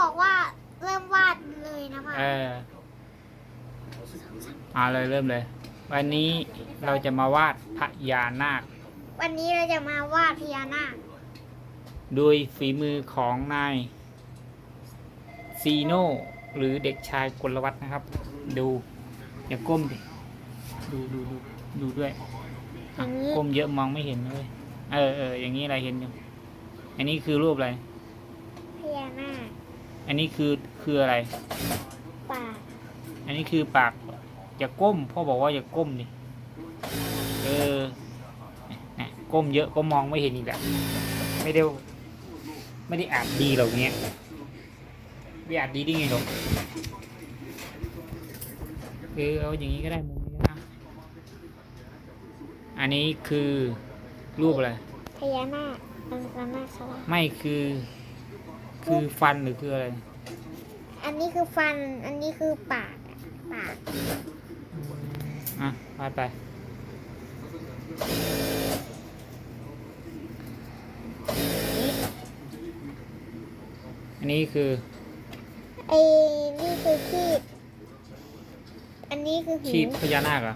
บอกว่าเริ่มวาดเลยนะพ่อเออเอาเลยเริ่มเลย วันนี้เราจะมาวาดพญานาค วันนี้เราจะมาวาดพญานาคโดยฝีมือของนายซีโน่หรือเด็กชายกลวัฒนะครับ ดูอย่าก้มดิดูดูดูดูด้วยออะย่างนี้ก้มเยอะมองไม่เห็นเลยเออเอออย่างนี้อะไรเห็นอยู่อันนี้คือรูปอะไรพญานาค อันนี้คือคืออะไร ปากอันนี้คือปากอย่าก้มพ่อบอกว่าอย่าก้มดิเออเนี่ยก้มเยอะก็มองไม่เห็นอีกแหละไม่ได้ไม่ได้อ่านดีหรอกเนี้ยไม่อ่านดีได้ไงหรอกเออเอาอย่างนี้ก็ได้มุมนี้ก็ได้อันนี้คือรูปอะไรพญานาคเป็นพญานาคครับไม่คือ คือฟันหรือคืออะไร อันนี้คือฟัน อันนี้คือปากอะปาก อะวาดไป อันนี้คือ ไอ้นี่คือขีดอันนี้คือหูชีพพญานาคเหรอ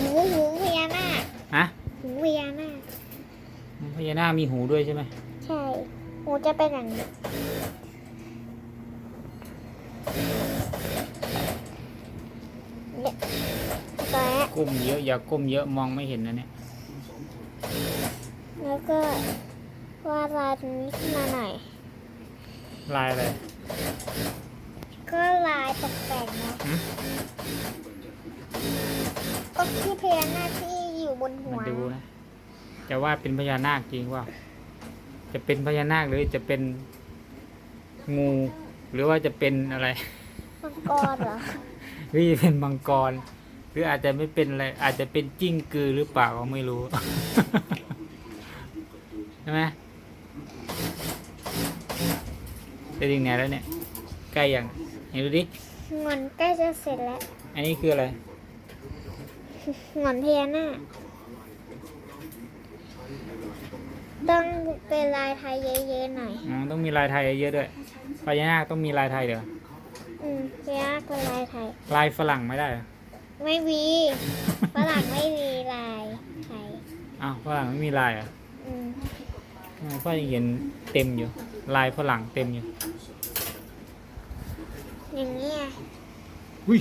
หูหูพญานาคฮะหูพญานาคพญานาคมีหูด้วยใช่ไหมใช่ หูจะเป็นอย่างนี้เนี่ยตัวนี้ก้มเยอะอย่าก้มเยอะมองไม่เห็นนะเนี่ย แล้วก็วาดลายตรงนี้ขึ้นมาหน่อย ลายอะไรก็ลายตกแต่งนะหืมก็ที่พญานาคที่อยู่บนหัวมาดูนะ จะว่าเป็นพญานาคจริงว่า จะเป็นพญานาคหรือจะเป็นงู หรือว่าจะเป็นอะไรมังกรเหรอหรือจะเป็นมังกร หรืออาจจะไม่เป็นอะไรอาจจะเป็นจิ้งกือหรือเปล่าก็ไม่รู้ใช่ไหมจะถึงไหนแล้วเนี่ย ใกล้ยังเห็นดูดิงอนใกล้จะเสร็จแล้ว อันนี้คืออะไรงอนพญานาค ต้องเป็นลายไทยเยอะๆหน่อย อ๋อต้องมีลายไทยเยอะด้วยพญานาคต้องมีลายไทยเดี๋ยวอืมพญานาคเป็นลายไทย ลายฝรั่งไม่ได้เหรอไม่มีฝรั่งไม่มีลายไทย อ้าวฝรั่งไม่มีลายเหรอะอืมพ่อยังเห็นเต็มอยู่ ลายฝรั่งเต็มอยู่อย่างเงี้ยอุ้ย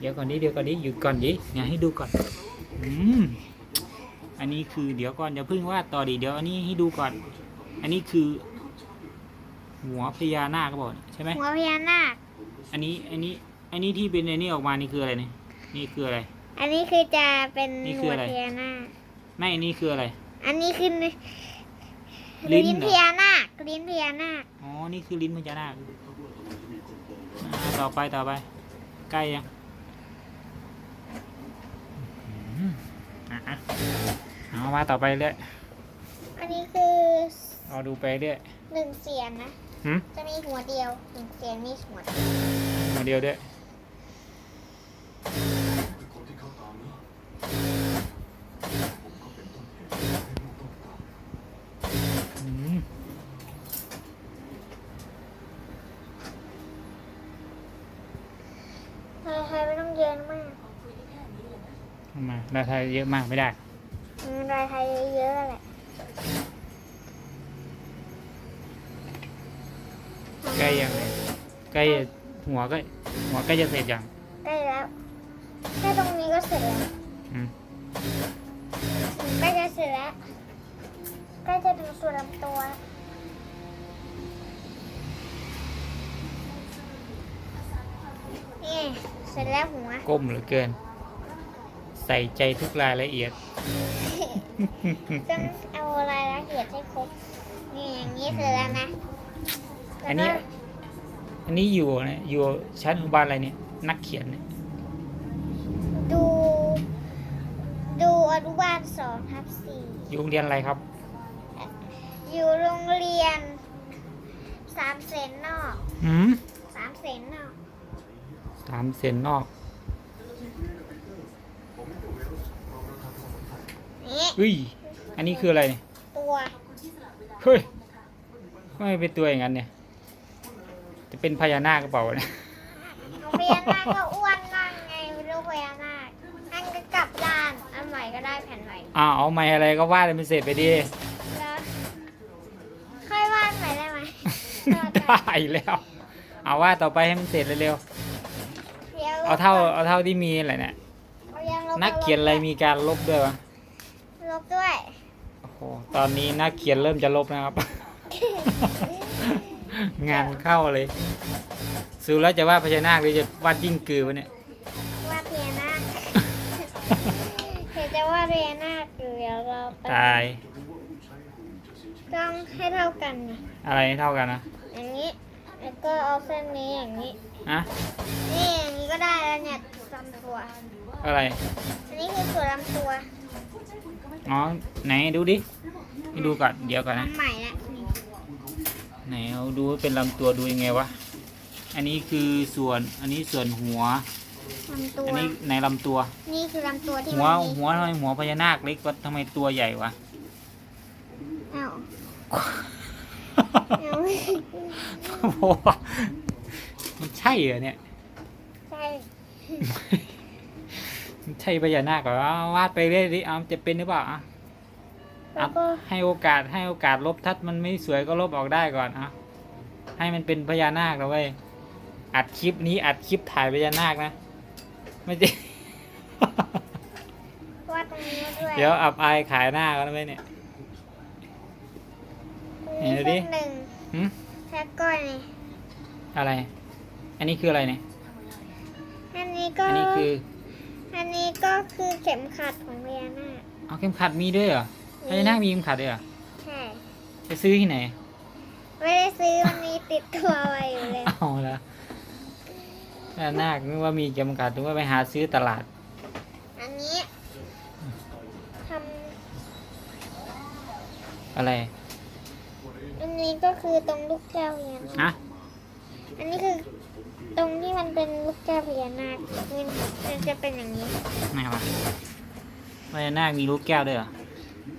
เดี๋ยวก่อนดิเดี๋ยวก่อนดิหยุดก่อนดิเนี่ยให้ดูก่อนอืม อันนี้คือเดี๋ยวก่อนอย่าเพิ่งวาดต่อดิเดี๋ยวอันนี้ให้ดูก่อน อันนี้คือ หัวพญานาคก็บอกใช่ไหมหัวพญานาค อันนี้อันนี้อันนี้ที่เป็นอันนี้ออกมานี่คืออะไรเนี่ยนี่คืออะไร อันนี้คือจะเป็นนี่คือหัวอะไรพญานาคไม่อันนี้คืออะไร อันนี้คือลิ้ลิ้นนเหรอพญานาคลิ้นพญานาคอ๋อนี่คือลิ้นพญานาคอ่าต่อไปต่อไป ใกล้ยังอืมอะ เอามาต่อไปเรื่อยอันนี้คือเอาดูไปเรื่อยหนึ่งเสียนนะ หืมจะมีหัวเดียวหนึ่งเสียนมีหัวเดียวมาเดียวด้วยอืมไทยไทยไม่ต้องเยอะมากทำไมลายไทยเยอะมากไม่ได้อืมลาย ไทยเยอะๆแหละใกล้ยังไงใกล้หัวก็หัวใกล้จะเสร็จยังใกล้แล้วแค่ตรงนี้ก็เสร็จแล้วอืมใกล้จะเสร็จแล้วใกล้จะถึงส่วนลำตัวนี่เสร็จแล้วหัวก้มเหลือเกิน ใส่ใจทุกรายละเอียด ต้องเอารายละเอียดให้ครบนี่อย่างนี้เสร็จแล้วนะอันนี้แล้วก็อันนี้อยู่นะอยู่ชั้นอนุบาลอะไรเนี่ย นักเขียนเนี่ยดู ดูอนุบาลสองทับสี่อยู่โรงเรียนอะไรครับ อยู่โรงเรียน สามเซนนอก หืมสามเซนนอก สามเซนนอก นี่อุ้ย อันนี้คืออะไรเนี่ยตัวเฮ้ยไม่เป็นตัวอย่างนั้นเนี่ย จะเป็นพญานาคกระเป๋าเนี่ยพญานาคก็อ้วนนั่งไงลูกพญานาคนั่นก็กลับด้านอันใหม่ก็ได้แผ่นใหม่อ้าวเอาไม้อะไรก็วาดให้มันเสร็จไปดิแล้วค่อยวาดใหม่ได้ไหมวาดได้แล้ว เอาวาดต่อไปให้มันเสร็จเร็วดี๋ยวๆเอาเท่าเอาเท่าที่มีแหละเนี่ยเอายังลบนักเขียนอะไรมีการลบด้วยวะล บด้วย โอ้โหตอนนี้นักเขียนเริ่มจะลบนะครับ งานเข้าเลยสูแล้วจะวาดพญานาคหรือจะวาดยิ่งกือวะเนี่ย วาดพญานาคเดี๋ยวจะวาดพญานาคอยู่เดี๋ยวเราไปตาย ต้องให้เท่ากันไงอะไรเท่ากันนะอย่างนี้ แล้วก็เอาเส้นนี้อย่างนี้ อะนี่อย่างนี้ก็ได้แล้วเนี่ยลำตัว อะไร อันนี้คือส่วนลำตัว อ๋อไหนดูดิให้ดูก่อนเดี๋ยวก่อนนะทำใหม่ละนี่ไหนเอาดูว่าเป็นลำตัวดูยังไงวะอันนี้คือส่วนอันนี้ส่วนหัว ลำตัว อันนี้ในลำตัว นี่คือลำตัวที่หัวมันมีหัวทำไมหัวพญานาคเล็กกว่าทำไมตัวใหญ่วะ อ้าวเอาโอ้โหมันใช่เหรอเนี่ย ใช่มัน ใช่พญานาคเหรอเอาวาดไปเรื่อยดิเอาจะเป็นหรือเปล่าอะแล้วก็ให้โอกาสให้โอกาสลบถ้ามันไม่สวยก็ลบออกได้ก่อนอะให้มันเป็นพญานาคนะเว้ยอัดคลิปนี้อัดคลิปถ่ายพญานาคนะ ไม่ใช่ วาดตรงนี้ด้วยเดี๋ยวอับอายขายหน้ากันไหมเนี่ยตรงนี้เห็นดูดิเส้นหนึ่งหึแค่ก้อยนี่อะไร อันนี้คืออะไรเนี่ย อันนี้ก็อันนี้คือ อันนี้ก็คือเข็มขัดของพญานาคเอาเข็มขัดมีด้วยเหรอพญานาคมีเข็มขัดด้วยเหรอใช่ไปซื้อที่ไหน ไม่ได้ซื้อมันมีติดตัวไว้อยู่เลยเอาละพญานาคนึกว่ามีเข็มขัดถึงว่าไปหาซื้อตลาด อันนี้ทอะไรำอันนี้ก็คือตรงลูกแก้วพญานาคอะอันนี้คือ ตรงที่มันเป็นลูกแก้วพญานาคมันมันจะเป็นอย่างนี้ไหนวะพญานาคมีลูกแก้วด้วยเหรอ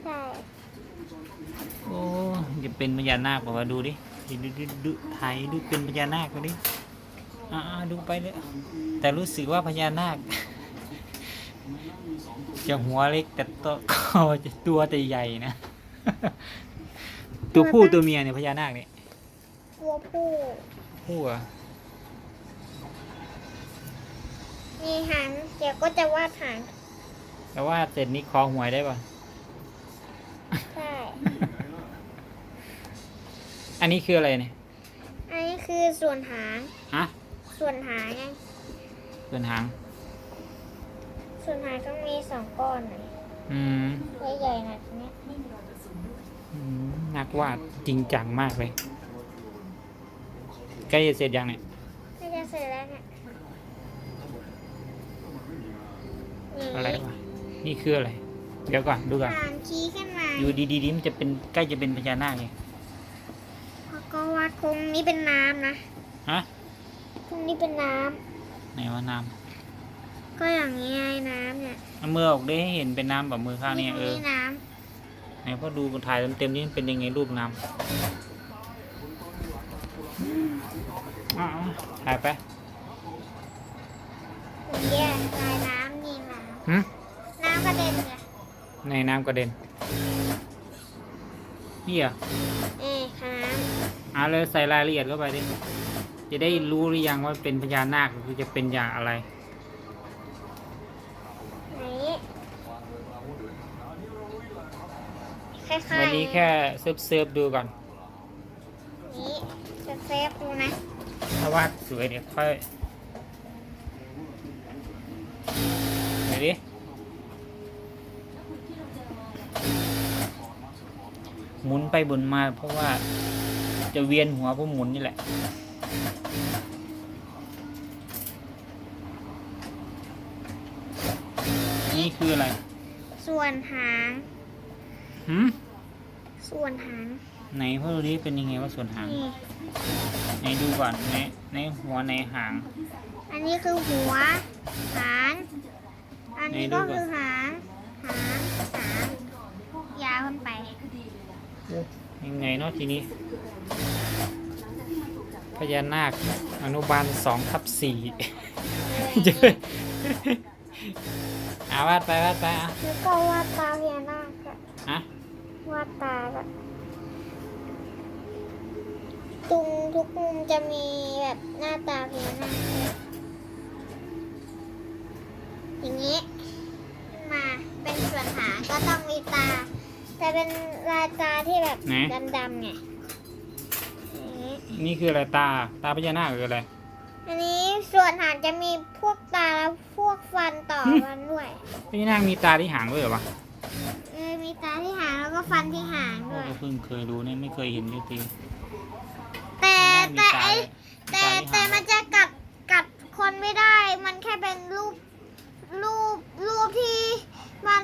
ใช่โอ้จะเป็นพญานาคบอกว่าดูดิดูดูดูดูถ่ายดูเป็นพญานาคดูดิอ่าๆดูไปเลยแต่รู้สึกว่าพญานาค จะหัวเล็กแต่ตัวก็จะตัวแต่ใหญ่นะ ตัวผู้ตัวเมียเนี่ยพญานาคเนี่ยตัวผู้ผู้เหรอะ มีหางเดี๋ยวก็จะวาดหางแต่ว่าเสร็จนี้คอหวยได้ป่ะ ใช่อันนี้คืออะไรเนี่ย อันนี้คือส่วนหางฮะ ส่วนหางไงส่วนหาง ส่วนหางต้องมีสองก้อนหน่อยอืมใหญ่ๆหน่อยเนี้ยอืมนักวาดจริงจังมากเลย ใกล้จะเสร็จยังเนี่ย น่าจะเสร็จแล้วเนี่ย อะไรวะนี่คืออะไร เดี๋ยวก่อนดูก่อนหางชี้ขึ้นมาอยู่ดีๆนี่มันจะเป็นใกล้จะเป็นพญานาคไงแล้วก็วาดโครงนี้เป็นน้ำนะฮะโครงนี้เป็นน้ไหนว่าน้ำก็อย่างนี้ไงน้ำเนี่ยำเอามือออกได้ให้เห็นเป็นน้ำแบบมือข้างนี้เออนี่น้ไหนพอดูถ่ายเต็มๆนี่มันเป็นยังไงรูปน้ำอ้าวถ่ายไปำ หึำน้ำกระเด็นเนี่ยในน้ำกระเด็น นี่เหรอเอ๊ะค่ะน้อ่าเลยใส่รายละเอียดเข้าไปดิ จะได้รู้หรือยังว่าเป็นพญานาคหรือจะเป็นอย่างอะไรำไหนคล้ายๆวันนี้แค่เซิร์ฟเซิร์ฟๆดูก่อน นี้จะเซฟดูนะ ถ้าวาดสวยเดี๋ยวค่อยไหนดิ หมุนไปบุนมาเพราะว่าจะเวียนหัวเพราะหมุนนี่แหละ นี่คืออะไร ส่วนหางหืมส่วนหาง ไหนพ่อดูดิเป็นยังไงว่าส่วนหาง นี่ ไหนดูก่อนในในหัวในหาง อันนี้คือหัว หาง อันนี้ไหนดูก็ก่อนคือหาง หาง หาง ยาวขึ้นไปยังไงเนาะทีนี้ พญานาคอนุบาลสองทับสี่เจออาวาดไปวาดไปอะแล้วก็วาดตาพญานาคอะอะวาดตาก็ตรงทุกมุมจะมีแบบหน้าตาพญานาคด้วยอย่างนี้ขึ้นมาเป็นส่วนหางก็ต้องมีตา แต่เป็นลายตาที่แบบไหน ดำๆไงอย่างนี้นี่คืออะไรตาตาพญานาคคืออะไร อันนี้ส่วนหางจะมีพวกตาและพวกฟันต่อหึ กันด้วยพญานาคมีตาที่หางด้วยเหรอวะเออมีตาที่หางแล้วก็ฟันที่หางโอ้ด้วย ก็เพิ่งเคยรู้เนี่ยไม่เคยเห็นเลยทีแต่มีแต่ตาไอด้วยแต่ตาที่แต่หางมันจะกัดกัดคนไม่ได้ มันแค่เป็นรูปรูปรูปที่มัน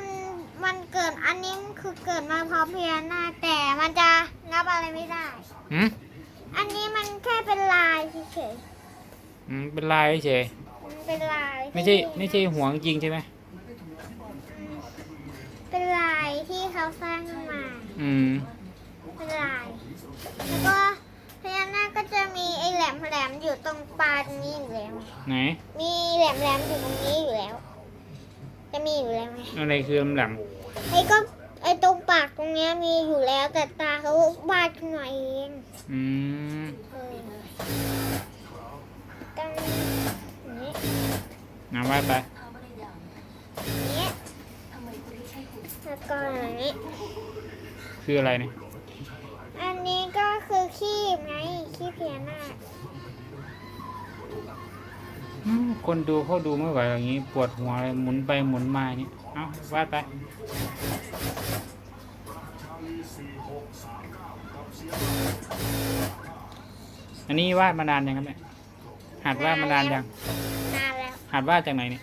มันเกิดอันนี้คือเกิดมาพร้อมพญานาคแต่มันจะงับอะไรไม่ได้ หืมอันนี้มันแค่เป็นลายเฉยอืมเป็นลายเฉยๆมันเป็นลายไม่ใช่ที่ไม่ใช่หัวจริงใช่ไหมอืมเป็นลายที่เขาสร้างขึ้นมา อืมเป็นลาย แล้วก็พญานาคก็จะมีไอ้แหลมแหลมๆอยู่ตรงปลายตรงนี้อยู่แล้ว ไหน มีแหลมแหลมๆอยู่ตรงนี้อยู่แล้ว จะมีอยู่แล้วไงอะไรคือลำหลังไอ้ก็ไอ้ตรงปากตรงเนี้ยมีอยู่แล้วแต่ตาเขาวาดขึ้นมาเองอืมเออตรงนี้นำวาดไปนี้แล้วก็อย่างนี้ คืออะไรเนี่ยอันนี้ก็คือขี้ไงขี้พญานาคอืม คนดูเขาดูไม่ไหวอย่างนี้ ปวดหัวเลยหมุนไปหมุนมานี่เอาวาดไปอันนี้วาดมานานยังครับเนี่ยหัดวาดมานานยังนานแล้วหัดวาดจากไหนเนี่ย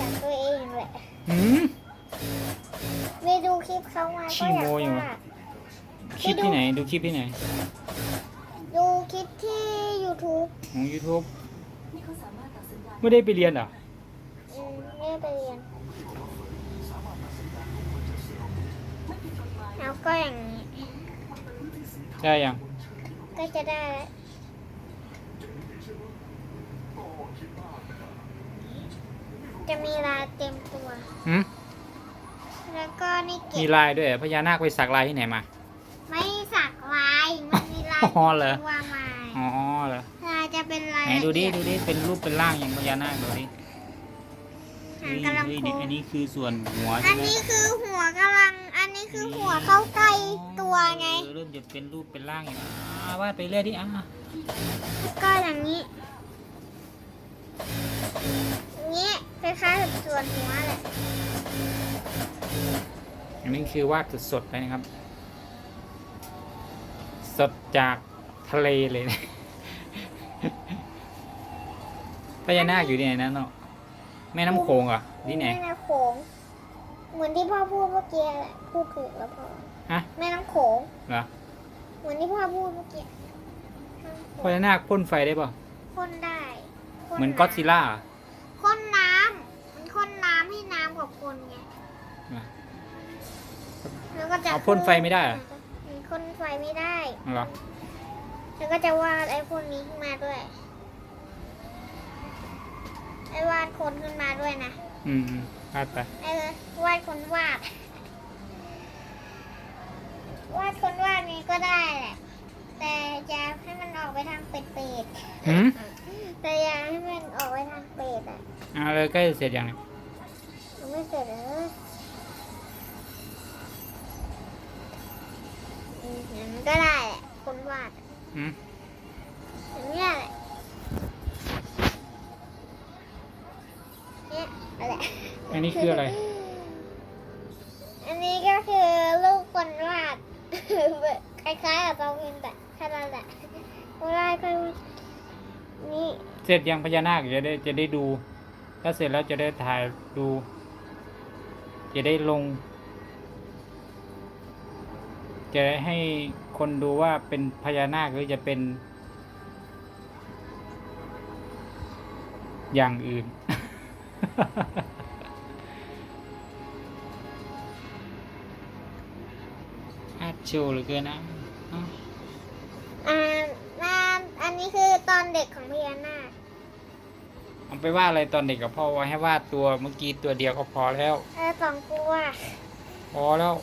จากตัวเองแหละหืมไม่ดูคลิปเขามาขี้ก็อยากโม้อยู่วาดคลิปที่ไหน ดูคลิปที่ไหน ดูคลิปที่ YouTube ของ YouTube ไม่ได้ไปเรียนเหรออืมไม่ได้ไปเรียนแล้วก็อย่างนี้ ได้ยังก็จะได้แล้วจะมีลายเต็มตัว หืมแล้วก็นี่เก็มีบลายด้วยเหรอพญานาคไปสักลายที่ไหนมา ไม่สักลาย มันมีลายอ๋อเหรอ ตัวมา อ๋อเหรอลาย จะเป็นลายไหนดูดิละเอียดูดิเป็นรูปเป็นร่างอย่างพญานาคดูดิหางกำลังเฮ้ยโค้เฮ้ยงอันนี้คือส่วนหัวอัใช่นไหมนี้คือหัวกำลัง อันนี้คือหัวเข้าใกล้ตัวไง เออเริ่มจะเป็นรูปเป็นร่างอย่างนี้อ่าวาดไปเรื่อยดิอะแล้วก็อย่างนี้อย่างนี้คล้ายๆกับส่วนหัวแหละอันนี้คือวาดสดๆเลยนะครับ สดจากทะเลเลยนะ พญานาคอยู่ที่ไหนนั่นเนาะแม่น้ำโขงเหรอที่ไหน แม่น้ำโขง เหมือนที่พ่อพูดเมื่อกี้แหละพูดถูกแล้วพ่อฮะ แม่น้ำโขง เหรอเหมือนที่พ่อพูดเมื่อกี้พญานาคพ่นไฟได้ป่ะพ่นได้พ่เหมือนก็อดซิลล่าเหรอพ่นน้ำมันพ่นน้ำให้น้ำกับคนไงเหรอแล้วก็จะเอาพ่นไฟไม่ได้เหรอมันพ่นไฟไม่ได้ เหรอ แล้วก็จะวาดไอ้พวกนี้ขึ้นมาด้วย ไอ้วาดคนขึ้นมาด้วยนะ อืมอืมวาดไปไอ้วาดคนวาด วาดคนวาดนี้ก็ได้แหละ แต่จะให้มันออกไปทางเป็ดหืมๆแต่อยากให้มันออกไปทางเป็ดอะเอาเลยใกล้เสร็จยังเนี่ยยังไม่เสร็จเลยอืมอย่างนั้นก็ได้แหละคนวาด หืมอย่างเนี้ยแหละเนี่ยอะไรอันนี้คืออะไร อันนี้ก็คือลูกคนวาด คล้ายๆกับเราเองแต่แค่นั้นแหละวาดก็นี่เสร็จยังพญานาคจะได้จะได้ดู ถ้าเสร็จแล้วจะได้ถ่ายดู จะได้ลง จะได้ให้ คนดูว่าเป็นพญานาคหรือจะเป็น อย่างอื่น อาโชว์เหลือเกินนะเอ้าอ่าอ่าอันนี้คือตอนเด็กของพญานาคเอาไปวาดอะไรตอนเด็กกับพ่อไว้ให้วาดตัวเมื่อกี้ตัวเดียวก็พอแล้ว เออสองตัว พอแล้ว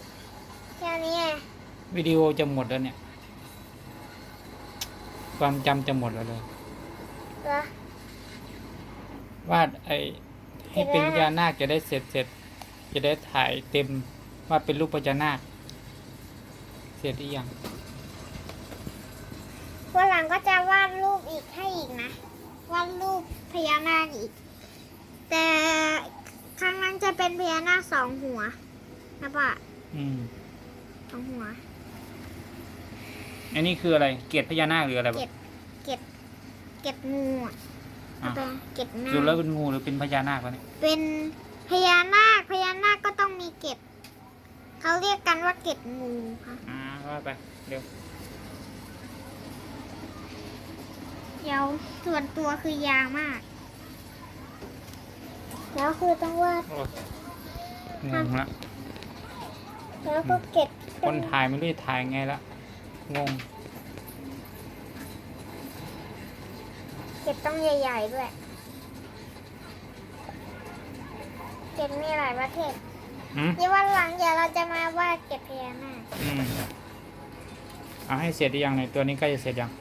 แค่นี้ไง วิดีโอจะหมดแล้วเนี่ย ความจำจะหมดแล้วเลยเหรอวาดไอ้ให้เป็นพญานาคจะได้เสร็จเสร็จ จะได้ถ่ายเต็มว่าเป็นรูปพญานาค เสร็จหรือยัง วันหลังก็จะวาดรูปอีกให้อีกนะ วาดรูปพญานาคอีก แต่ครั้งนั้นจะเป็นพญานาคสองหัวนะปะอืม สองหัว อันนี้คืออะไร เกล็ดพญานาคหรืออะไรเกล็วะดเกล็ดเกล็ดงูอะอะเอาไปเกล็ดหน้าดูแล้วเป็นงูหรือเป็นพญานาควะเนี่ยเป็นพญานาคพญานาคก็ต้องมีเกล็ดเขาเรียกกันว่าเกล็ดงูค่ะอ่าว่าไปเร็วเดี๋ยวส่วนตัวคือยาวมาก แล้วคือต้องวาดโอ้งงละแล้วก็เก็บคนถ่ายไม่รู้จะถ่ายไงละ งง เก็บต้องใหญ่ๆด้วย เก็บมีหลายประเทศอืมเดี๋ยววันหลังเดี๋ยวเราจะมาวาดเก็บพญานาคอืมเอาให้เสร็จหรือยังในยตัวนี้ใกล้จะเสร็จยัง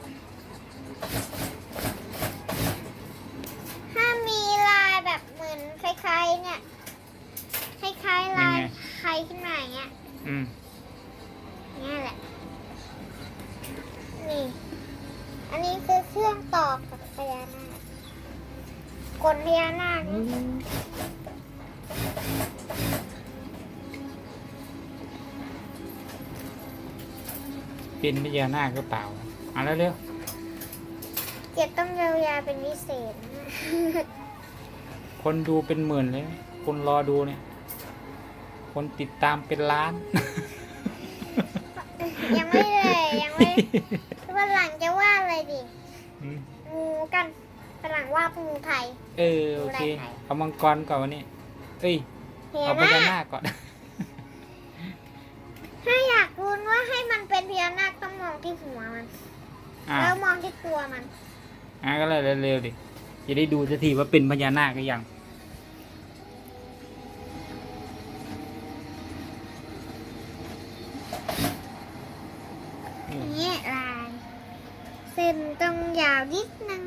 เป็นพญานาคหรือเปล่าเอาแล้วเร็วเก็บต้องยาวๆเป็นพิเศษนะคนดูเป็นหมื่นเลย คนรอดูเนี่ย คนติดตามเป็นล้าน ยังไม่เลยยังไม่วันหลังจะวาดอะไรดิอืมงูกันวันหลังวาดงูไทย เออโอเค เอามังกรก่อนวันนี้เอ้ยเห็นเอาไหพมญานาคก่อน ถ้าอยากรู้ว่าให้มัน เป็นพญานาคต้องมองที่หัวมัน อ่าแล้วมองที่ตัวมัน อ่าก็เลยเร็วๆดิจะได้ดูสักทีว่าเป็นพญานาคหรือยังอย่างนี้ลาย เส้นต้องยาวนิดนึง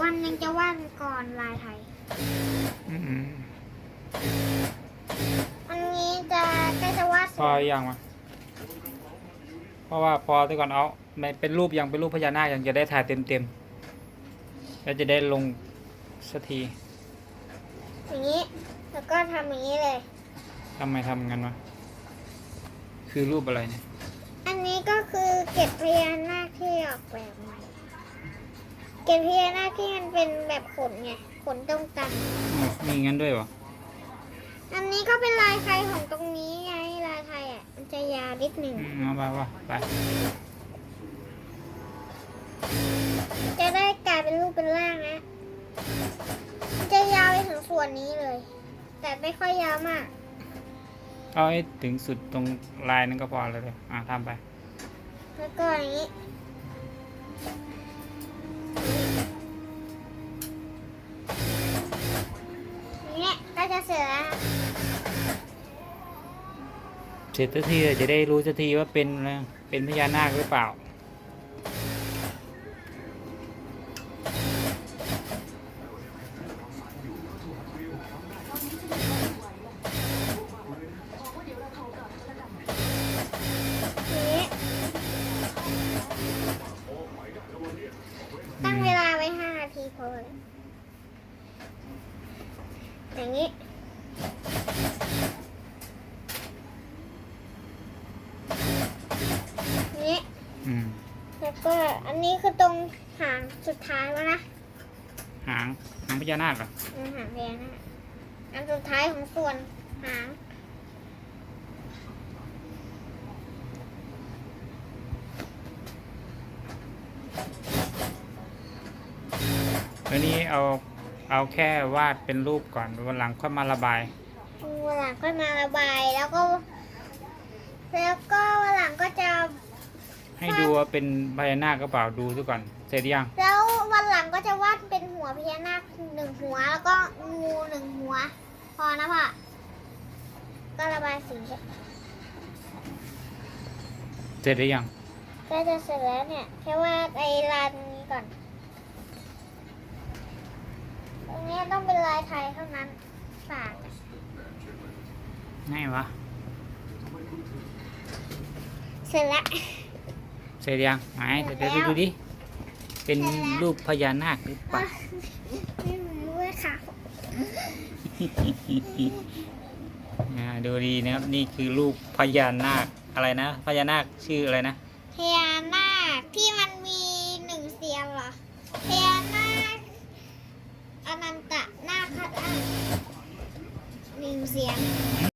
วันหนึ่งจะวาดก่อนลายไทย อืมอันนี้จะใกล้จะวาดพอหรือยังวะเพราะว่าพอที่ก่อนเอาไม่เป็นรูปยังเป็นรูปพญานาคยังจะได้ถ่ายเต็มๆแล้วจะได้ลงสักที อย่างนี้ แล้วก็ทำอย่างนี้เลยทำไมทำงั้นวะคือรูปอะไรเนี่ย อันนี้ก็คือเกล็ดพญานาคที่ออกแบบใหม่เกล็ดพญานาคที่มันเป็นแบบขนไงขนตรงกันอ๋อ มีงั้นด้วยวะอันนี้ก็เป็นลายไทยของตรงนี้ไงลายไทยอะมันจะยาวนิดหนึ่งอืมเอาไปวะไปจะได้กลายเป็นรูปเป็นร่างนะมันจะยาวไปถึงส่วนนี้เลย แต่ไม่ค่อยยาวมาก เอาให้ถึงสุดตรงลายนั้นก็พอแล้วเลยอะทำไป แล้วก็อย่างนี้ เสร็จสักทีจะได้รู้สักทีว่าเป็นเป็นพญานาคหรือเปล่า นี้ตั้งเวลาไว้ห้านาทีพอเลยอย่างนี้ นี้ อืม แล้วก็อันนี้คือตรงหางสุดท้ายแล้วนะ หางหางพญานาคเหรอ อืมหางพญานาค อันสุดท้ายของส่วนหางแล้วนี้เอาเอาแค่วาดเป็นรูปก่อนวันหลังค่อยมาระบายวันหลังก็มาระบายแล้วก็ แล้วก็วันหลังก็จะ ให้ดูว่าเป็นพญานาคกระเป๋าดูซะก่อน เสร็จยัง แล้ววันหลังก็จะวาดเป็นหัวพญานาคหนึ่งหัว แล้วก็งูหนึ่งหัว พอนะพ่อก็ระบายสีเสร็จหรือยังก็จะเสร็จแล้วเนี่ย แค่วาดไอ้ลายนี้ก่อน ตรงนี้ต้องเป็นลายไทยเท่านั้นฝากง่ายวะ เสร็จแล้ว เสร็จยังไหนเดี๋ยวดูดูดิ เป็นรูปพญานาคหรือเปล่าไม่รู้เลยค่ะอ่าดูดีนะครับ นี่คือรูปพญานาคอะไรนะพญานาคชื่ออะไรนะพญานาคที่มันมีหนึ่งเสียงเหรอพญานาคอนันตนาคราชหนึ่งเสียง